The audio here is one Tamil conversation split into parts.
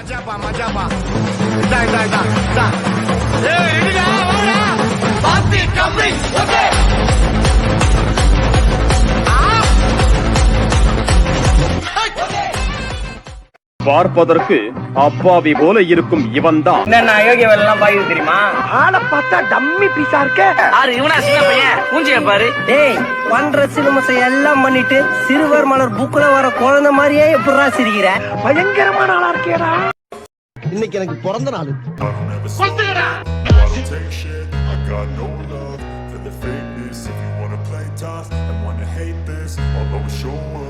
மச்சாப்பா மச்சாப்பா இதா இதா இதா இதா ஏய் ரெடிடா வாடா பாத்தி கம்மி ஓகே பார்ப்பதற்கு அப்பாவி போல இருக்கும் இவன்தான். என்ன அயோக்கிய வேலை எல்லாம் பாக்குது தெரியுமா? ஆளை பார்த்தா டம்மி பீஸா இருக்க. ஆறு இவனா சின்ன பையன்? மூஞ்சிய பாரு டேய் பண்ற சிலுமசை எல்லாம் பண்ணிட்டு சிறுவர் மலர் புக்ல வர குழந்தை மாதிரியே எப்படிடா சிரிக்கிற? பயங்கரமான ஆளா இருக்கேடா. இன்னைக்கு எனக்கு பிறந்த நாள். Take shit. I got no love for the fakeness. If you wanna play tough and wanna hate this, I'll always show up.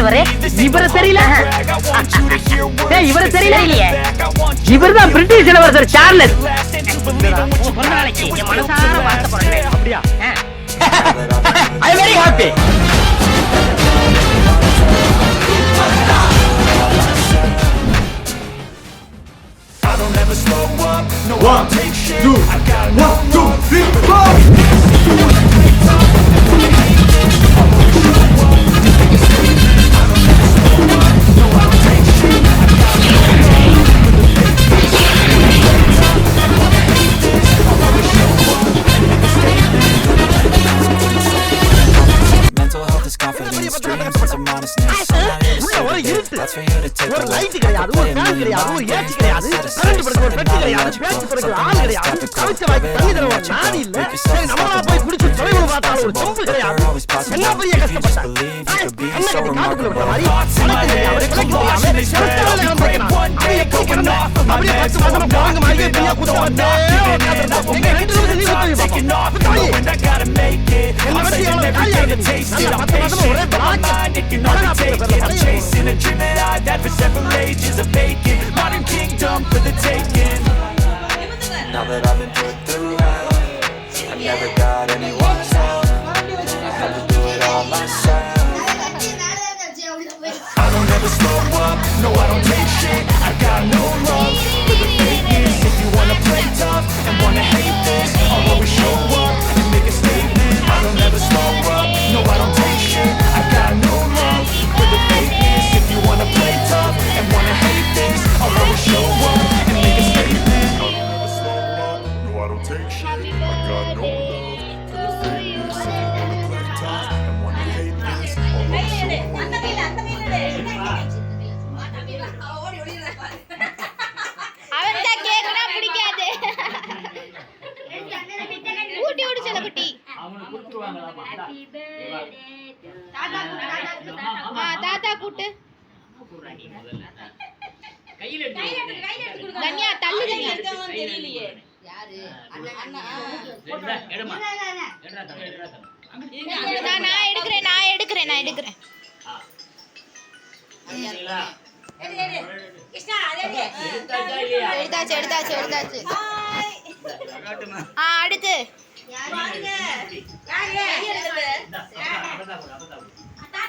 sir இவரு தெரியல? இவரு தெரியல. இல்லையே இவர் தான் பிரிட்டிஷ் இளவரசர் சார்லஸ் அப்படியா I very happy I don't ever slow up, no it. I'm chasing a dream that I've had for several ages of vacant. Modern kingdom for the taking. Now that I've been put through hell, I never got anyone's நான் நான் எடுக்கிறேன் நான் எடுக்கிறேன் நான் எடுக்கிறேன். எடுத்தாச்சு எடுத்தாச்சு எடுத்தாச்சு. ஆ அடுத்து.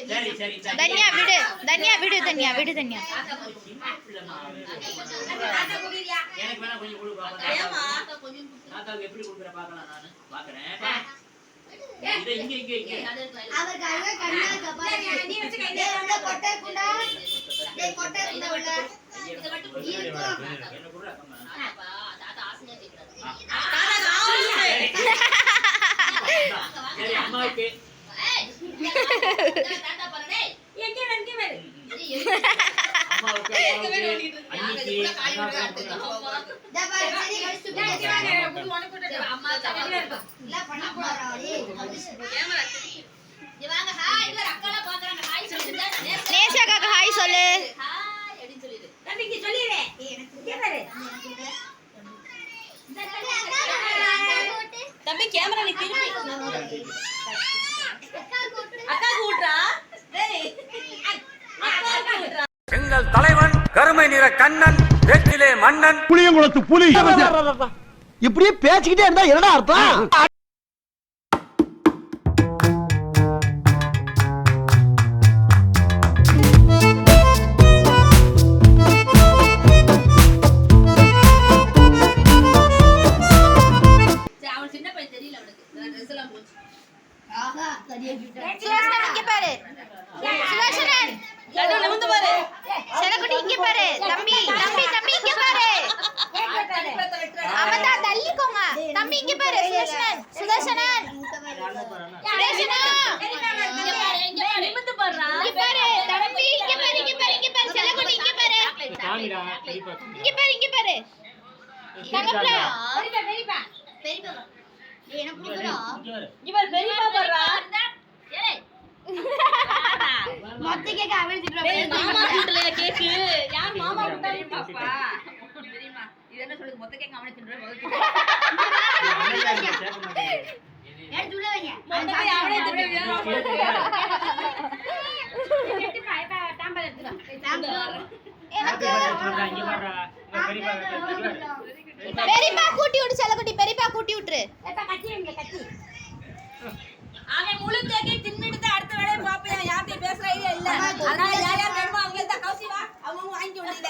தன்யா விடு தன்யா விடு தன்யா விடு தன்யா. எனக்கு வேணா கொஞ்சம் கொடு பாக்கலாம் தாத்தாவுக்கு எப்படி கொடுக்குற பார்க்கலாம் நானு? பாக்குறேன் இதை இங்க இங்க இங்க. என்ன கொடுறா தாத்தா ஆசையா கேக்குறாரு நேஷாக்காக்கு ஹாய் சொல்லு. தம்பி. கேமரா நீ திருப்பி அக்கா கூட்டா டேய் அக்கா கூட்டா எங்கள் தலைவன் கருமை நிற கண்ணன் வெற்றிலே மன்னன். புளியங்குளத்து புலி. இப்படியே பேசிக்கிட்டே இருந்தா என்னடா அர்த்தம்? தெரியல அவனுக்கு ட்ரெஸ் எல்லாம் போச்சு. சுதர்ஷனன் இங்க பாரு சுதர்ஷனன் நடுவுல வந்து பாரு செலக்குட்டி இங்க பாரு தம்பி தம்பி தம்பி இங்க பாரு அவதா தள்ளிக்கோங்க தம்பி இங்க பாரு சுதர்ஷனன் சுதர்ஷனன் சுதர்ஷனா இங்க பாரு இங்க பாரு. நிமிந்து பாருடா இங்க பாரு தம்பி இங்க பாரு இங்க பாரு இங்க பாரு. செலக்குட்டி இங்க பாரு. காமிடா பெரியப்பா பெரியப்பா பெரியப்பா எனக்கு பிடிக்குதா இங்க பாரு. பெரியப்பா பாருடா ஏய் மொத்த கேக்க அவிழ்த்து டேய், மாமா வீட்டுல கேக்கு. யார் மாமா வீட்டாரு பாப்பா தெரியுமா இது என்ன சொல்லுது மொத்த கேக் அவனே தின்னுற பெரியப்பா கூட்டி விடு செலக்குட்டி பெரியப்பா கூட்டி விட்டுரு அவன் முழு கேக்கே தின்னுட்டு தான் அடுத்த வேலையை பாப்பேன் யார்கிட்டயும் பேசுற ஐடியா இல்ல அதனால யார் யார் வேணுமோ அவங்களே தான் கௌசி வா அவங்க வாங்கி விடுங்க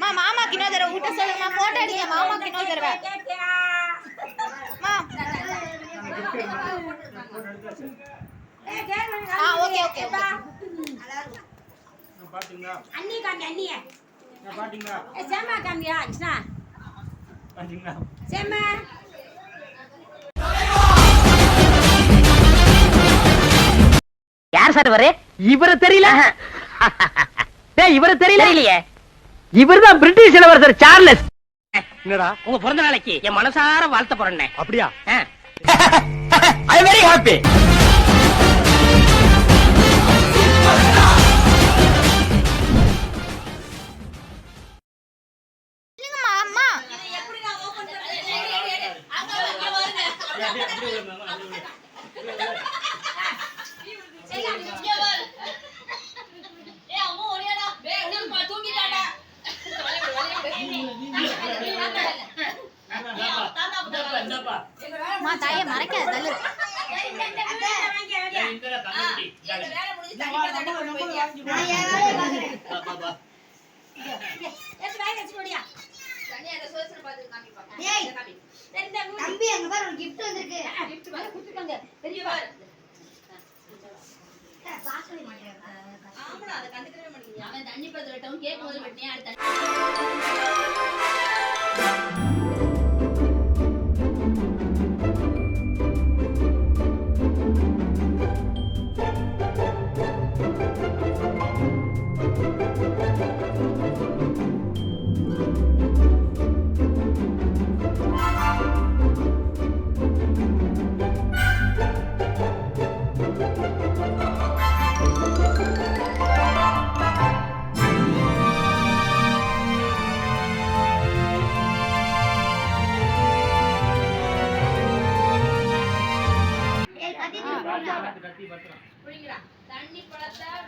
மா மாமாக்கு இன்னொரு தடவை ஊட்ட சொல்லுங்க போட்டோ எடுங்க மாமாக்கு இன்னொரு தடவை ஆ. ஓகே ஓகே அண்ணி காமி அண்ணிய. சேமா காமியா சேமா. யார் சார் இவரு? இவரு தெரியல. இவரு தெரியல? இல்லையே இவர்தான் பிரிட்டிஷ் இளவரசர் சார்லஸ். என்னடா? உங்க பிறந்த நாளைக்கு என் மனசார வாழ்த்த போறேன் அப்படியா? ஐ வெரி ஹாப்பி காமி சரி இந்த மூணு தம்பி அங்க பாரு ஒரு gift வந்திருக்கு. கிஃப்ட் பாரு குடுத்துட்டாங்க பெரிய பாரு. பார்க்கவே மாட்டேன் ஆமாடா அதை கண்டுக்கவே மாட்டேங்குது. அவன் தண்ணி விட்டவன் கேக் முதல்ல வெட்டினே அடுத்த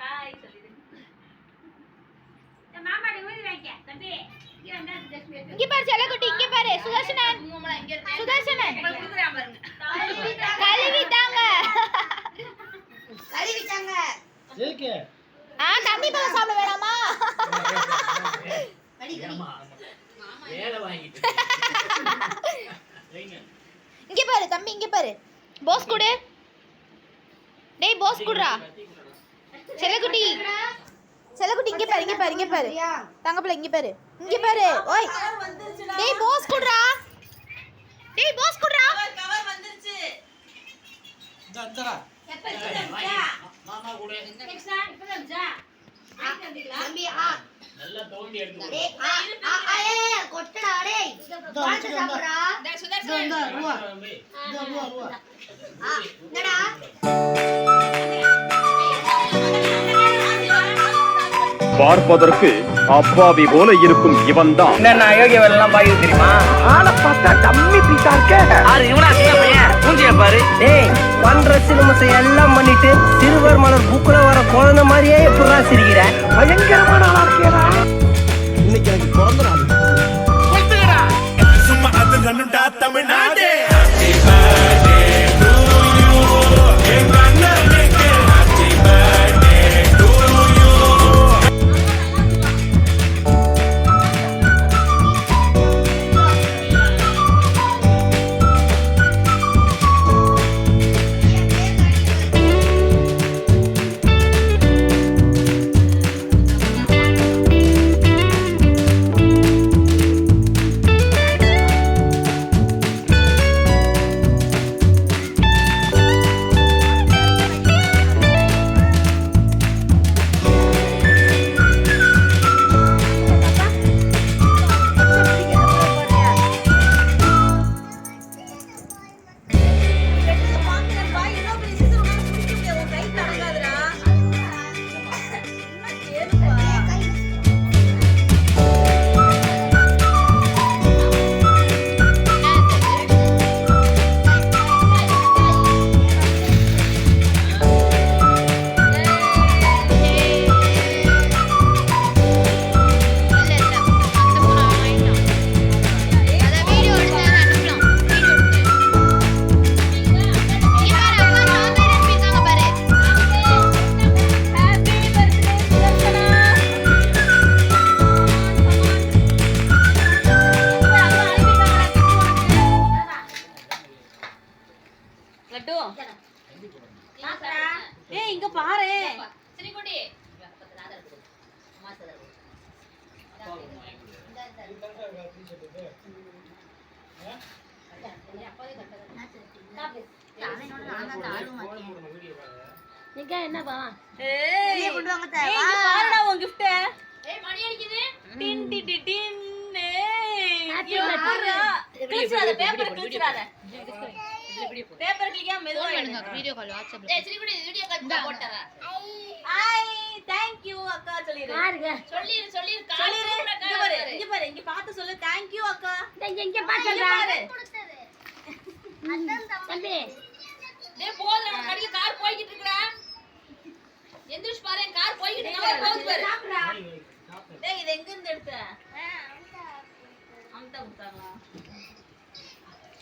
Hi சொல்லிடு. மாமாடி ஊதி வைக்க தம்பி. இங்க பாரு செல்லக்குட்டி இங்க பாரு. சுதர்சனன். சுதர்சனன். பாருங்க கழுவிட்டாங்க கழுவிட்டாங்க ஆ தண்ணி பழம் சாப்பிட வேணாமா வேலை வாங்கிட்டு வைங்க. இங்க பாரு தம்பி இங்க பாரு போஸ் குடு டேய் போஸ் குடுறா செல்லக்குட்டி செல்லக்குட்டி இங்க பாரு இங்க பாரு இங்க பாரு தங்கப்பிள்ள இங்க பாரு. இங்க பாரு. ஓய். டேய் போஸ் குடுறா. டேய் போஸ் குடுறா. கவர் வந்துருச்சு எப்ப வாங்கி. மாமா கூட எக்ஸ்ட்ரா இப்ப வந்துச்சா தம்பி நல்லா தோண்டி எடுத்து கொட்டடா டேய் வாழ்த்து சாப்பிடுறா சுதர்சன் தம்பி. என்னடா பார்ப்பதற்கு அப்பாவி போல இருக்கும் வேலை எல்லாம் பாக்குது தெரியுமா? ஆளை பார்த்தா டம்மி பீஸா இருக்க. ஆறு இவனா? சின்ன பையன். மூஞ்சிய பாரு. டேய் பண்ற சினிமஸை எல்லாம் பண்ணிட்டு சிறுவர் மலர் புக்குல வர குழந்தை மாதிரியே எப்படா சிரிக்கிற? பயங்கரமான ஆளா இருக்கேடா. இன்னைக்கு எனக்கு பிறந்த நாள். சும்மா அது தமிழ்நாடு. நிக்கா என்ன உன் கிஃப்ட் டின் டி டி டின். பேப்பர் பேப்பர் கிளிக்கா தேங்க் யூ அக்கா சொல்லிரு. பாருங்க சொல்லிரு சொல்லிரு கால் பாரு பார்த்து சொல்லு. தேங்க் யூ அக்கா. இங்க இங்க பாத்து தம்பி. நம்ம கடையில கார் போய்கிட்டு இருக்குடா. எந்திரிச்சு பாரு என் கார் போய்கிட்டு இருக்கு போகுது பாரு. டேய் இது எங்க இருந்து எடுத்த? அம்தா கொடுத்தாங்களா?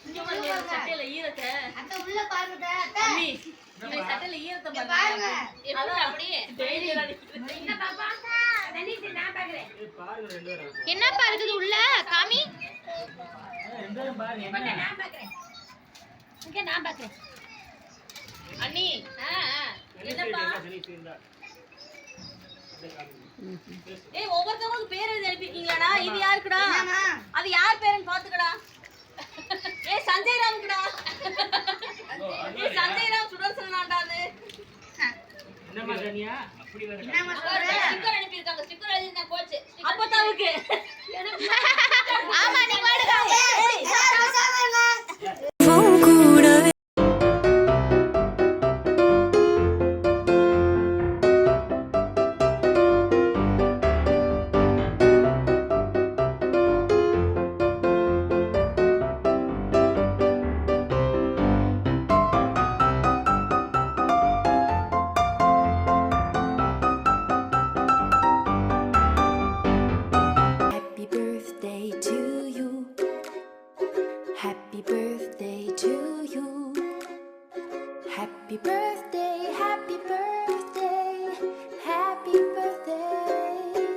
இங்க பாருங்க இவன் சட்டையில ஈரத்தை. அத்த உள்ள பாருங்க தம்பி இவன் சட்டையில ஈரத்தை பாருங்க. அதான் அப்படியே? என்ன பாப்பா? தண்ணி நான் பாக்குறேன் என்னப்பா இருக்குது உள்ள? காமி? நான் பாக்குறேன் இங்க நான் பாக்குறேன் அண்ணி என்னப்பா ஏய் ஒவ்வொருத்தவங்களுக்கு பேர் எழுதி அனுப்பிருக்கீங்களாடா இது யாருக்குடா அது யார் பேருன்னு பாத்துக்கடா ஏய் சஞ்சய் ராமுக்குடா ஏய் சஞ்சய் ராம் சுடர்சனாடா அது என்னம்மா கனியா அப்படி வேற ஸ்டிக்கர் அனுப்பியிருக்காங்க ஸ்டிக்கர் எழுதி போச்சு அப்பத்தாவுக்கு ஆமா நீ வாடுடா you. Happy birthday, happy birthday, happy birthday.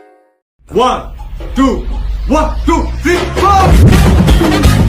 One, two, one, two, three, four.